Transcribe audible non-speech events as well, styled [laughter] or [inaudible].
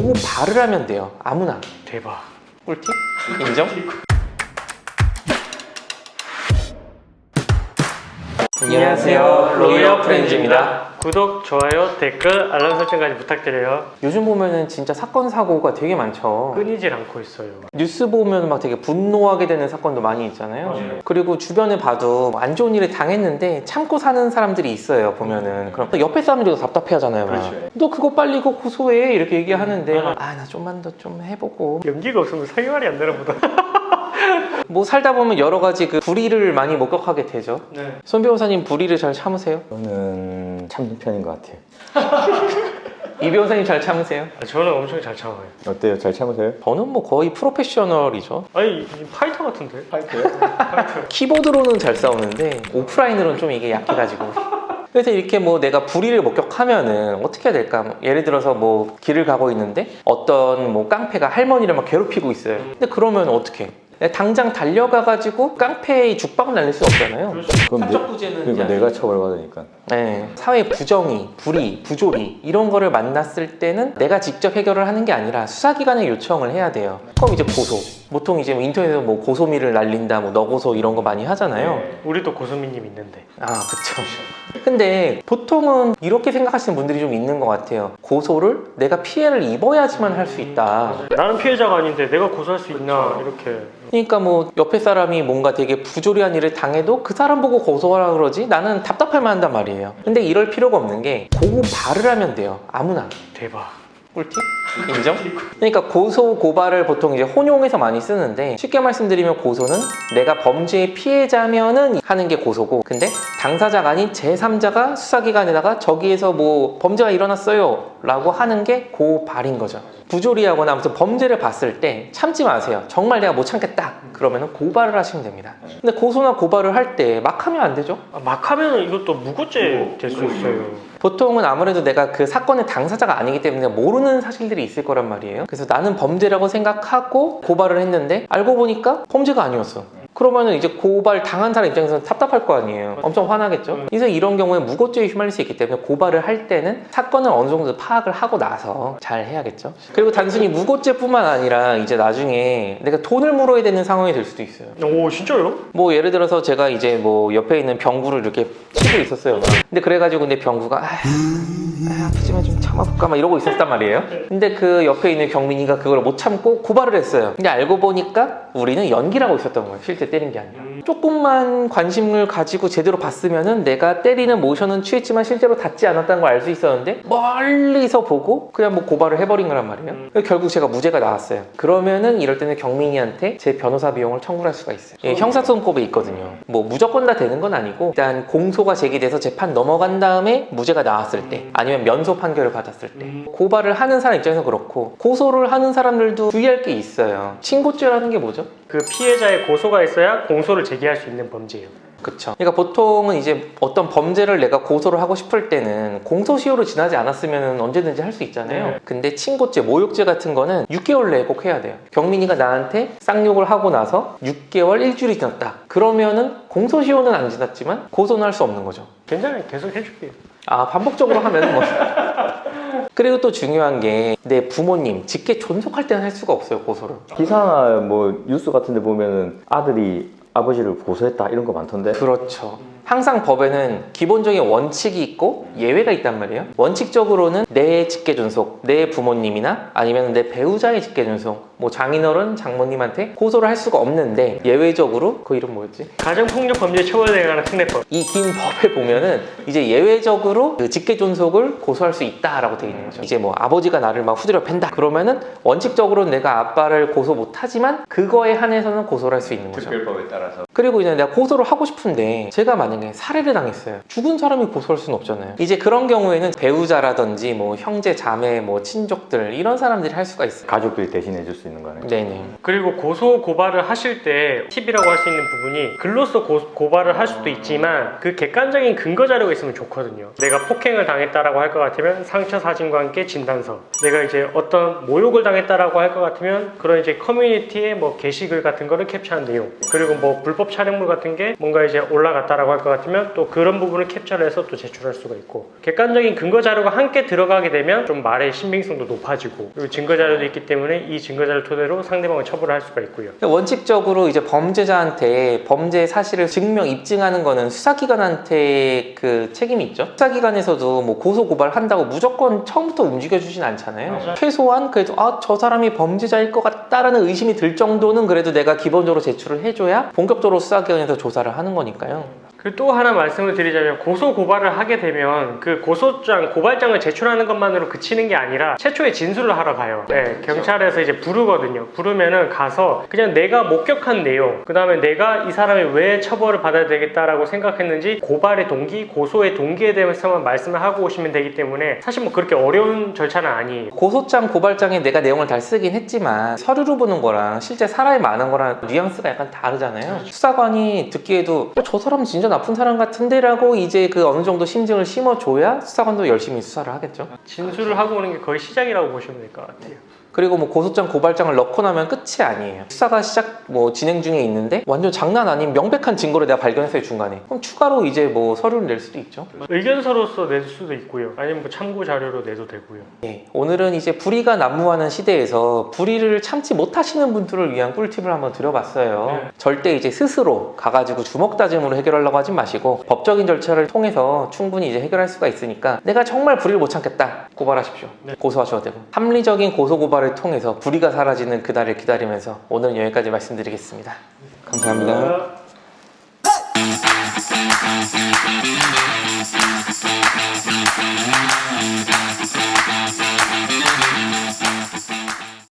보고 발을 하면 돼요. 아무나. 대박. 꿀팁? 인정? 안녕하세요. 로이어 프렌즈입니다. 구독, 좋아요, 댓글, 알람 설정까지 부탁드려요. 요즘 보면은 진짜 사건 사고가 되게 많죠. 끊이질 않고 있어요. 뉴스 보면 막 되게 분노하게 되는 사건도 많이 있잖아요. 맞아요. 그리고 주변에 봐도 안 좋은 일을 당했는데 참고 사는 사람들이 있어요. 보면은 그럼 또 옆에 사람들도 답답해 하잖아요. 막. 그렇죠. 너 그거 빨리 이거 고소해 이렇게 얘기하는데 아. 아나 좀만 더 좀 해보고 연기가 없으면 생활이 안 되나 보다. [laughs] 뭐 살다 보면 여러 가지 그 불의를 많이 목격하게 되죠. 네. 손 변호사님 불의를 잘 참으세요? 저는 참는 편인 것 같아요. [laughs] 이 변호사님 잘 참으세요? 아, 저는 엄청 잘 참아요. 어때요? 잘 참으세요? 저는 뭐 거의 프로페셔널이죠. 아니, 이 파이터 같은데? 파이터요? 키보드로는 잘 싸우는데 오프라인으로는 좀 이게 약해가지고. 그래서 이렇게 뭐 내가 불의를 목격하면은 어떻게 해야 될까? 뭐 예를 들어서 뭐 길을 가고 있는데 어떤 뭐 깡패가 할머니를 막 괴롭히고 있어요. 근데 그러면 어떻게? 해? 내가 당장 달려가 가지고 깡패의 죽박을 날릴 수 없잖아요. 그럼 내, 사적부재는 그러니까 이제 내가 처벌받으니까. 네, 사회 부정의, 불의, 부조리 이런 거를 만났을 때는 내가 직접 해결을 하는 게 아니라 수사기관에 요청을 해야 돼요. 그럼 이제 고소. 보통 이제 뭐 인터넷에서 뭐 고소미를 날린다, 뭐 너고소 이런 거 많이 하잖아요. 네. 우리도 고소미님 있는데. 아, 그쵸. 근데 보통은 이렇게 생각하시는 분들이 좀 있는 것 같아요. 고소를 내가 피해를 입어야지만 할 수 있다. 나는 피해자가 아닌데 내가 고소할 수 있나? 이렇게. 그러니까 뭐 옆에 사람이 뭔가 되게 부조리한 일을 당해도 그 사람 보고 고소하라 그러지 나는 답답할 만한단 말이에요. 근데 이럴 필요가 없는 게 고고 발을 하면 돼요. 아무나. 대박. 꿀팁? 인정? 그러니까 고소 고발을 보통 이제 혼용해서 많이 쓰는데 쉽게 말씀드리면 고소는 내가 범죄의 피해자면은 하는 게 고소고 근데 당사자가 아닌 제3자가 수사기관에다가 저기에서 뭐 범죄가 일어났어요 라고 하는 게 고발인 거죠. 부조리하거나 아무튼 범죄를 봤을 때 참지 마세요. 정말 내가 못 참겠다. 그러면 고발을 하시면 됩니다. 근데 고소나 고발을 할 때 막 하면 안 되죠? 아, 막 하면 이것도 무고죄 될 수 있어요. 보통은 아무래도 내가 그 사건의 당사자가 아니기 때문에 모르는 사실들이 있을 거란 말이에요. 그래서 나는 범죄라고 생각하고 고발을 했는데 알고 보니까 범죄가 아니었어. 그러면은 이제 고발 당한 사람 입장에서는 답답할 거 아니에요. 엄청 화나겠죠. 그래서 이런 경우에 무고죄에 휘말릴 수 있기 때문에 고발을 할 때는 사건을 어느 정도 파악을 하고 나서 잘 해야겠죠. 그리고 단순히 무고죄뿐만 아니라 이제 나중에 내가 돈을 물어야 되는 상황이 될 수도 있어요. 오, 진짜요? 뭐 예를 들어서 제가 이제 뭐 옆에 있는 병구를 이렇게 치고 있었어요. 근데 그래가지고 근데 병구가 아, 아, 아프지만 좀 참아볼까 막 이러고 있었단 말이에요. 근데 그 옆에 있는 경민이가 그걸 못 참고 고발을 했어요. 근데 알고 보니까 우리는 연기를 하고 있었던 거예요. 실제 때린 게 아니라. 조금만 관심을 가지고 제대로 봤으면은 내가 때리는 모션은 취했지만 실제로 닿지 않았다는 걸 알 수 있었는데 멀리서 보고 그냥 뭐 고발을 해버린 거란 말이에요. 그래서 결국 제가 무죄가 나왔어요. 그러면은 이럴 때는 경민이한테 제 변호사 비용을 청구할 수가 있어요. 예, 형사소송법에 있거든요. 뭐 무조건 다 되는 건 아니고 일단 공소가 제기돼서 재판 넘어간 다음에 무죄가 나왔을 때 아니면 면소 판결을 받았을 때 고발을 하는 사람 입장에서 그렇고 고소를 하는 사람들도 주의할 게 있어요. 친고죄라는 게 뭐죠? 그 피해자의 고소가 있어야 공소를 제기할 수 있는 범죄예요. 그쵸. 그러니까 보통은 이제 어떤 범죄를 내가 고소를 하고 싶을 때는 공소시효로 지나지 않았으면 언제든지 할 수 있잖아요. 네. 근데 친고죄, 모욕죄 같은 거는 6개월 내에 꼭 해야 돼요. 경민이가 나한테 쌍욕을 하고 나서 6개월, 일주일이 지났다. 그러면은 공소시효는 안 지났지만 고소는 할 수 없는 거죠. 괜찮아요. 계속 해줄게요. 아, 반복적으로 하면 뭐. [laughs] 그리고 또 중요한 게 내 부모님, 직계 존속할 때는 할 수가 없어요, 고소를. 기사나 뭐 뉴스 같은 데 보면은 아들이 아버지를 고소했다 이런 거 많던데. 그렇죠. 항상 법에는 기본적인 원칙이 있고 예외가 있단 말이에요. 원칙적으로는 내 직계 존속, 내 부모님이나 아니면 내 배우자의 직계 존속, 뭐 장인어른, 장모님한테 고소를 할 수가 없는데 예외적으로 그 이름 뭐였지? 가정폭력 범죄 처벌에 관한 특례법. 이 긴 법에 보면은 이제 예외적으로 그 직계 존속을 고소할 수 있다라고 되어 있는 거죠. 이제 뭐 아버지가 나를 막 후드려 팬다 그러면은 원칙적으로 내가 아빠를 고소 못하지만 그거에 한해서는 고소를 할 수 있는 거죠. 특별법에 따라서. 그리고 이제 내가 고소를 하고 싶은데 제가 만약에 살해를 당했어요. 죽은 사람이 고소할 수는 없잖아요. 이제 그런 경우에는 배우자라든지 뭐 형제, 자매, 뭐 친족들 이런 사람들이 할 수가 있어요. 가족들이 대신해 줄 수 있는. 거네요. 네네. 그리고 고소 고발을 하실 때 팁이라고 할 수 있는 부분이 글로써 고, 고발을 할 수도 있지만 그 객관적인 근거 자료가 있으면 좋거든요. 내가 폭행을 당했다라고 할 것 같으면 상처 사진과 함께 진단서. 내가 이제 어떤 모욕을 당했다라고 할 것 같으면 그런 이제 커뮤니티에 뭐 게시글 같은 거를 캡처한 내용. 그리고 뭐 불법 촬영물 같은 게 뭔가 이제 올라갔다라고 할 것 같으면 또 그런 부분을 캡처를 해서 또 제출할 수가 있고 객관적인 근거 자료가 함께 들어가게 되면 좀 말의 신빙성도 높아지고 그리고 증거 자료도 있기 때문에 이 증거 자료 토대로 상대방을 처벌을 할 수가 있고요. 원칙적으로 이제 범죄자한테 범죄 사실을 증명 입증하는 거는 수사기관한테 그 책임이 있죠. 수사기관에서도 뭐 고소 고발한다고 무조건 처음부터 움직여 주진 않잖아요. 맞아요. 최소한 그래도 아 저 사람이 범죄자일 것 같다라는 의심이 들 정도는 그래도 내가 기본적으로 제출을 해줘야 본격적으로 수사기관에서 조사를 하는 거니까요. 또 하나 말씀을 드리자면 고소 고발을 하게 되면 그 고소장 고발장을 제출하는 것만으로 그치는 게 아니라 최초의 진술을 하러 가요. 네, 경찰에서 이제 부르거든요. 부르면은 가서 그냥 내가 목격한 내용, 그 다음에 내가 이 사람이 왜 처벌을 받아야 되겠다라고 생각했는지 고발의 동기, 고소의 동기에 대해서만 말씀을 하고 오시면 되기 때문에 사실 뭐 그렇게 어려운 절차는 아니에요. 고소장, 고발장에 내가 내용을 다 쓰긴 했지만 서류로 보는 거랑 실제 사람이 많은 거랑 뉘앙스가 약간 다르잖아요. 수사관이 듣기에도 어, 저 사람 진짜 나쁜 사람 같은데라고 이제 그 어느 정도 심증을 심어줘야 수사관도 열심히 수사를 하겠죠. 진술을 하고 오는 게 거의 시작이라고 보시면 될 것 같아요. 그리고 뭐 고소장, 고발장을 넣고 나면 끝이 아니에요. 수사가 시작 뭐 진행 중에 있는데 완전 장난 아닌 명백한 증거를 내가 발견했어요 중간에. 그럼 추가로 이제 뭐 서류를 낼 수도 있죠. 의견서로서 낼 수도 있고요. 아니면 뭐 참고 자료로 내도 되고요. 예, 오늘은 이제 불의가 난무하는 시대에서 불의를 참지 못하시는 분들을 위한 꿀팁을 한번 드려봤어요. 네. 절대 이제 스스로 가가지고 주먹 다짐으로 해결하려고 하지 마시고 법적인 절차를 통해서 충분히 이제 해결할 수가 있으니까 내가 정말 불의를 못 참겠다 고발하십시오. 네. 고소하셔도 되고 합리적인 고소 고발을 통해서 불의가 사라지는 그날을 기다리면서 오늘은 여기까지 말씀드리겠습니다. 감사합니다.